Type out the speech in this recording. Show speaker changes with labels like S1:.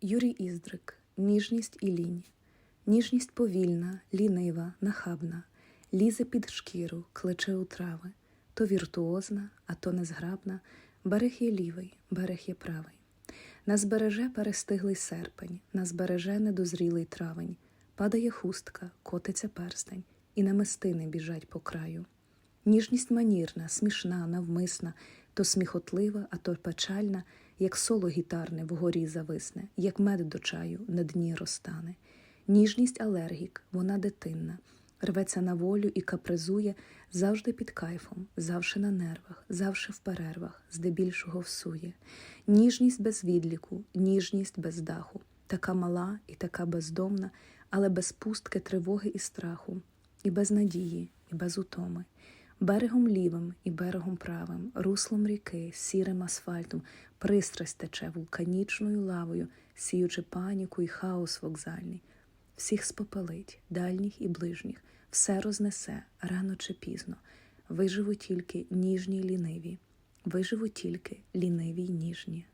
S1: Юрій Іздрик, ніжність і лінь. Ніжність повільна, лінива, нахабна, лізе під шкіру, кличе у трави, то віртуозна, а то незграбна, берег є лівий, берег є правий. Нас береже перестиглий серпень, нас береже недозрілий травень, падає хустка, котиться перстень, і намистини біжать по краю. Ніжність манірна, смішна, навмисна, то сміхотлива, а то печальна, як соло гітарне вгорі зависне, як мед до чаю на дні розтане. Ніжність алергік, вона дитинна, рветься на волю і капризує завжди під кайфом, завше на нервах, завше в перервах, здебільшого всує. Ніжність без відліку, ніжність без даху, така мала і така бездомна, але без пустки тривоги і страху, і без надії, і без утоми. Берегом лівим і берегом правим, руслом ріки, сірим асфальтом, пристрасть тече вулканічною лавою, сіючи паніку і хаос вокзальний. Всіх спопелить, дальніх і ближніх, все рознесе рано чи пізно. Виживуть тільки ніжні й ліниві, виживуть тільки ліниві й ніжні.